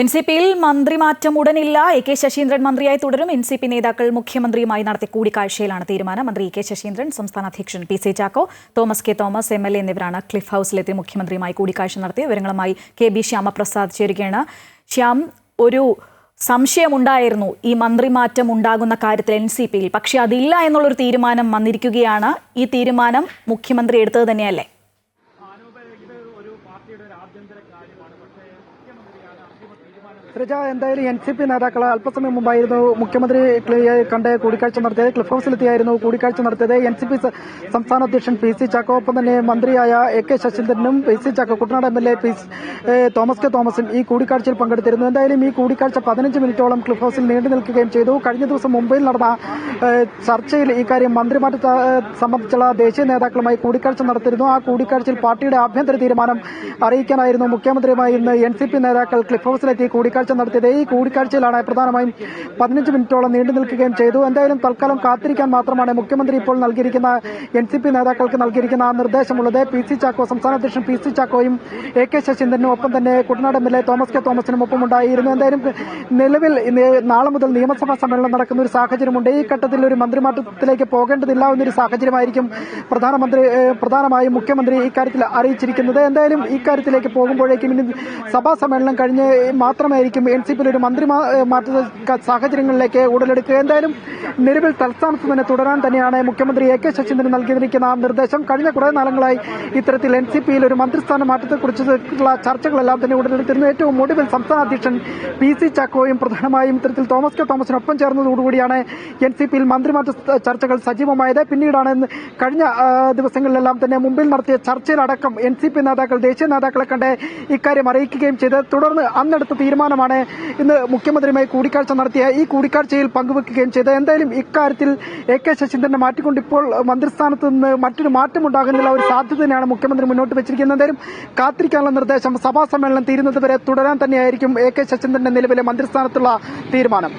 N C പിയിൽ മന്ത്രിമാറ്റം ഉടനില്ല. എ കെ ശശീന്ദ്രൻ മന്ത്രിയായി തുടരും. എൻ സി പി നേതാക്കൾ മുഖ്യമന്ത്രിയുമായി നടത്തിയ കൂടിക്കാഴ്ചയിലാണ് തീരുമാനം. മന്ത്രി എ കെ ശശീന്ദ്രൻ സംസ്ഥാന അധ്യക്ഷൻ P C Chacko Thomas K Thomas M L A എന്നിവരാണ് ക്ലിഫ് ഹൌസിലെത്തി മുഖ്യമന്ത്രിയുമായി കൂടിക്കാഴ്ച നടത്തിയ വിവരങ്ങളുമായി കെ ബി ശ്യാമപ്രസാദ് ചേരുകയാണ്. ശ്യാം ഒരു സംശയമുണ്ടായിരുന്നു. ഈ മന്ത്രിമാറ്റം ഉണ്ടാകുന്ന കാര്യത്തിൽ എൻ സി പിയിൽ. പക്ഷേ അതില്ല എന്നുള്ളൊരു തീരുമാനം വന്നിരിക്കുകയാണ്. ഈ തീരുമാനം മുഖ്യമന്ത്രി എടുത്തത് തന്നെയല്ലേ? ശ്രീജ എന്തായാലും എൻ സി പി നേതാക്കൾ അല്പസമയം മുമ്പായിരുന്നു മുഖ്യമന്ത്രി കണ്ട് കൂടിക്കാഴ്ച നടത്തിയത് ക്ലിഫ് ഹൌസിലെത്തിയായിരുന്നു കൂടിക്കാഴ്ച നടത്തിയത്. എൻ സി പി സംസ്ഥാന അധ്യക്ഷൻ പി സി ചാക്കോ ഒപ്പം തന്നെ മന്ത്രിയായ A K ശശീന്ദ്രനും P C Chacko Kuttanad M L A P Thomas K തോമസും ഈ കൂടിക്കാഴ്ചയിൽ പങ്കെടുത്തിരുന്നു. എന്തായാലും ഈ കൂടിക്കാഴ്ച പതിനഞ്ച് മിനിറ്റോളം ക്ലിഫ് ഹൌസിൽ നീണ്ടു നിൽക്കുകയും ചെയ്തു. കഴിഞ്ഞ ദിവസം മുംബൈയിൽ നടന്ന ചർച്ചയിൽ ഇക്കാര്യം മന്ത്രിമാർ സംബന്ധിച്ചുള്ള ദേശീയ നേതാക്കളുമായി കൂടിക്കാഴ്ച നടത്തിയിരുന്നു. ആ കൂടിക്കാഴ്ചയിൽ പാർട്ടിയുടെ ആഭ്യന്തര തീരുമാനം അറിയിക്കാനായിരുന്നു. മുഖ്യമന്ത്രിയുമായി ഇന്ന് എൻ സി പി നേതാക്കൾ ക്ലിഫ് ഹൌസിലെത്തി കൂടിക്കാഴ്ച നടത്തിയത്. ഈ കൂടിക്കാഴ്ചയിലാണ് പ്രധാനമായും പതിനഞ്ച് മിനിറ്റോളം നീണ്ടു നിൽക്കുകയും ചെയ്തു. എന്തായാലും തൽക്കാലം കാത്തിരിക്കാൻ മാത്രമാണ് മുഖ്യമന്ത്രി ഇപ്പോൾ നൽകിയിരിക്കുന്ന എൻ സി പി നേതാക്കൾക്ക് നൽകിയിരിക്കുന്ന ആ നിർദ്ദേശമുള്ളത്. പി സി ചാക്കോ സംസ്ഥാന അധ്യക്ഷൻ പി സി ചാക്കോയും എ കെ ശശീന്ദ്രനും ഒപ്പം തന്നെ Kuttanad M L A Thomas K തോമസിനും ഒപ്പം ഉണ്ടായിരുന്നു എന്തായാലും നിലവിൽ നാളെ മുതൽ നിയമസഭാ സമ്മേളനം നടക്കുന്ന ഒരു സാഹചര്യമുണ്ട്. ഈ ഘട്ടത്തിൽ ഒരു മന്ത്രിമാറ്റത്തിലേക്ക് പോകേണ്ടതില്ല എന്നൊരു സാഹചര്യമായിരിക്കും പ്രധാനമന്ത്രി പ്രധാനമായും മുഖ്യമന്ത്രി ഇക്കാര്യത്തിൽ അറിയിച്ചിരിക്കുന്നത്. എന്തായാലും ഇക്കാര്യത്തിലേക്ക് പോകുമ്പോഴേക്കും ഇനി സഭാ സമ്മേളനം കഴിഞ്ഞ് മാത്രമായിരിക്കും എൻ സി പിയിൽ ഒരു മന്ത്രി മാറ്റ സാഹചര്യങ്ങളിലേക്ക് ഉടലെടുക്കുക. എന്തായാലും നിലവിൽ തൽസ്ഥാനത്ത് തന്നെ തുടരാൻ തന്നെയാണ് മുഖ്യമന്ത്രി എ കെ ശശീന്ദ്രൻ നൽകിയിരിക്കുന്ന നിർദ്ദേശം. കഴിഞ്ഞ കുറേ നാളുകളായി ഇത്തരത്തിൽ എൻ സി പിയിൽ ഒരു മന്ത്രിസ്ഥാന മാറ്റത്തെക്കുറിച്ചുള്ള ചർച്ചകളെല്ലാം തന്നെ ഉടലെടുത്തിരുന്നു. ഏറ്റവും ഒടുവിൽ സംസ്ഥാന അധ്യക്ഷൻ പി സി ചാക്കോയും പ്രധാനമായും ഇത്തരത്തിൽ തോമസ് കെ തോമസിനൊപ്പം ചേർന്നതോടുകൂടിയാണ് എൻ സി പിയിൽ മന്ത്രിമാറ്റ ചർച്ചകൾ സജീവമായത്. പിന്നീടാണ് കഴിഞ്ഞ ദിവസങ്ങളിലെല്ലാം തന്നെ മുമ്പിൽ നടത്തിയ ചർച്ചയിലടക്കം എൻ സി പി നേതാക്കൾ ദേശീയ നേതാക്കളെ കണ്ട് ഇക്കാര്യം അറിയിക്കുകയും ചെയ്ത്. തുടർന്ന് അന്നെടുത്ത തീരുമാനമാണ് ഇന്ന് മുഖ്യമന്ത്രിയുമായി കൂടിക്കാഴ്ച നടത്തിയ ഈ കൂടിക്കാഴ്ചയിൽ പങ്കുവെക്കുകയും ചെയ്ത് എന്തായാലും ഇക്കാര്യത്തിൽ എ കെ ശശീന്ദ്രനെ മാറ്റിക്കൊണ്ട് ഇപ്പോൾ മന്ത്രിസ്ഥാനത്ത് നിന്ന് മറ്റൊരു മാറ്റം ഉണ്ടാകുന്നില്ല ഒരു സാധ്യത തന്നെയാണ് മുഖ്യമന്ത്രി മുന്നോട്ട് വെച്ചിരിക്കുന്നത്. എന്തായാലും കാത്തിരിക്കാനുള്ള നിർദ്ദേശം സഭാ സമ്മേളനം തീരുന്നത് വരെ തുടരാൻ തന്നെയായിരിക്കും എ കെ ശശീന്ദ്രന്റെ നിലവിലെ മന്ത്രിസ്ഥാനത്തുള്ള തീരുമാനം.